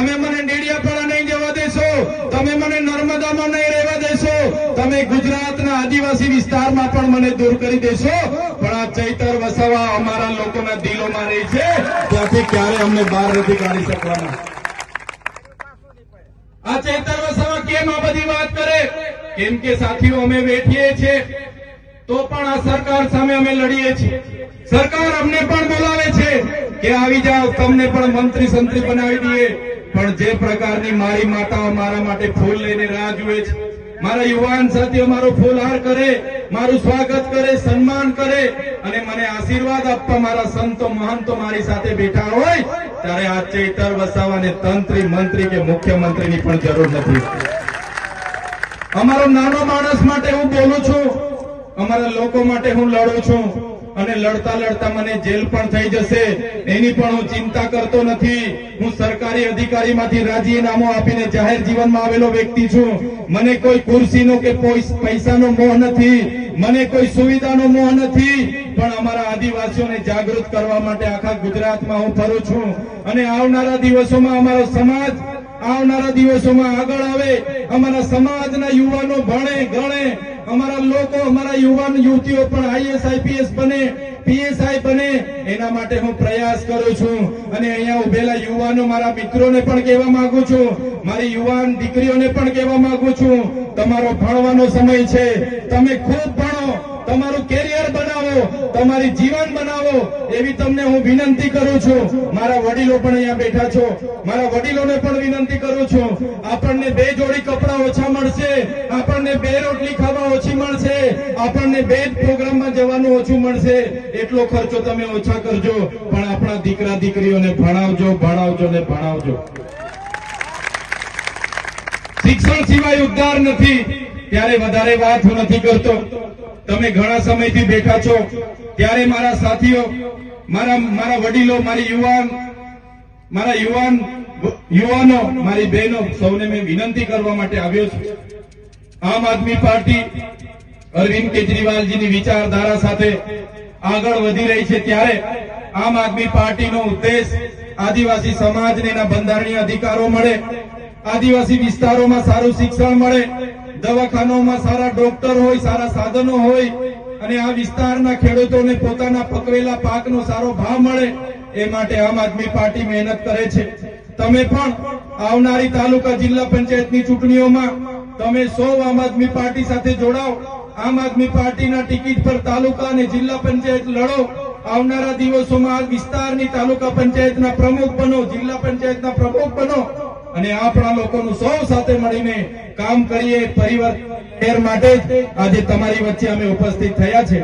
તમે મને ડેડિયાપાડા નહીં જવા દેશો. તમે મને નર્મદામાં નહીં રહેવા દેશો. તમે ગુજરાતના આદિવાસી વિસ્તારમાં પણ મને દૂર કરી દેશો. પણ આ ચૈતર વસાવા અમારા લોકોના દિલોમાં રહી છે. ત્યાંથી ક્યારે અમને બહાર નથી કાઢી શકવાના? આ ચૈતર વસાવા કેમ આ બધી વાત કરે? કેમ કે સાથીઓ, અમે બેઠીએ છીએ. તો પણ આ સરકાર સામે અમે લડીએ છીએ. સરકાર અમને પણ બોલાવે છે કે આવી જાઓ, તમને પણ મંત્રી સંત્રી બનાવી દઈએ. પણ જે પ્રકારની મારી માતાઓ મારા માટે ફૂલ લઈને રાહ જુએ છે. મારા યુવાન સાથીઓ, મારો ફૂલહાર કરે, મારું સ્વાગત કરે, સન્માન કરે અને મને આશીર્વાદ આપવા મારા સંતો, મહંતો મારી સાથે બેઠા હોય, ત્યારે આ ચેતર વસાવાને તંત્રી મંત્રી કે મુખ્યમંત્રીની પણ જરૂર નથી. અમારો નાનો માણસ માટે હું બોલું છું. અમારા લોકો માટે હું લડું છું. અને લડતા લડતા મને જેલ પણ થઈ જશે. એની પણ હું ચિંતા કરતો નથી. હું સરકારી અધિકારીમાંથી રાજીનામું આપીને જાહેર જીવનમાં આવેલો વ્યક્તિ છું. મને કોઈ ખુરશીનો કે પૈસાનો મોહ નથી. મને કોઈ સુવિધાનો મોહ નથી. પણ અમારા આદિવાસીઓને જાગૃત કરવા માટે આખા ગુજરાતમાં હું ફરું છું. અને આવનારા દિવસોમાં અમારો સમાજ, આવનારા દિવસોમાં આગળ આવે. અમારા સમાજના યુવાનો ભણે, ગણે. અમારા લોકો, અમારા યુવાન યુવતીઓ પણ આઈએસ આઈપીએસ બને પીએસઆઈ બને, એના માટે હું પ્રયાસ કરું છું. અને અહીંયા ઉભેલા યુવાનો મારા મિત્રોને પણ કહેવા માંગુ છું. મારી યુવાન દીકરીઓને પણ કહેવા માંગુ છું. તમારો ભણવાનો સમય છે. તમે ખૂબ ભણો. તમારું કેરિયર બનાવો. તમારી જીવન બનાવો. એવી તમને હું વિનંતી કરું છું. મારા વડીલો પણ અહીંયા બેઠા છો. મારા વડીલોને પણ વિનંતી કરું છું. આપણને બે જોડી કપડા ઓછા મળશે. આપણને બે રોટલી ખાવા ઓછી મળશે આપણને બે પ્રોગ્રામમાં જવાનું ઓછું મળશે. એટલો ખર્ચો તમે ઓછા કરજો. પણ આપણા દીકરા દીકરીઓને ભણાવજો ભણાવજો ને ભણાવજો. શિક્ષણ સિવાય ઉદ્ધાર નથી. ત્યારે વધારે વાત નથી કરતો. તમે ઘણા સમયથી બેઠા છો. ત્યારે મારા સાથીઓ, મારા મારા વડીલો, મારી યુવાન, મારા યુવાન, યુવાનો, મારી બહેનો, સૌને મેં વિનંતી કરવા માટે આવ્યો છું. આમ આદમી પાર્ટી અરવિંદ કેજરીવાલજીની વિચારધારા સાથે આગળ વધી રહી છે ત્યારે આમ આદમી પાર્ટીનો ઉદ્દેશ આદિવાસી સમાજને એના બંધારણીય અધિકારો મળે, આદિવાસી વિસ્તારોમાં સારું શિક્ષણ મળે, દવાખાનાઓમાં સારા ડોક્ટર હોય, સારા સાધનો હોય અને આ વિસ્તારના ખેડૂતોને પોતાના પકવેલા પાકનો સારો ભાવ મળે, એ માટે આમ આદમી પાર્ટી મહેનત કરે છે. તમે પણ આવનારી તાલુકા જિલ્લા પંચાયતની ચૂંટણીઓમાં તમે સૌ આમ આદમી પાર્ટી સાથે જોડાઓ. આમ આદમી પાર્ટીના ટિકિટ પર તાલુકા અને જિલ્લા પંચાયત લડો. આવનારા દિવસોમાં આ વિસ્તારની તાલુકા પંચાયતના પ્રમુખ બનો, જિલ્લા પંચાયતના પ્રમુખ બનો અને આપણા લોકોનું સૌ સાથે મળીને કામ કરીએ પરિવાર માટે આજે તમારી વચ્ચે અમે ઉપસ્થિત થયા છે.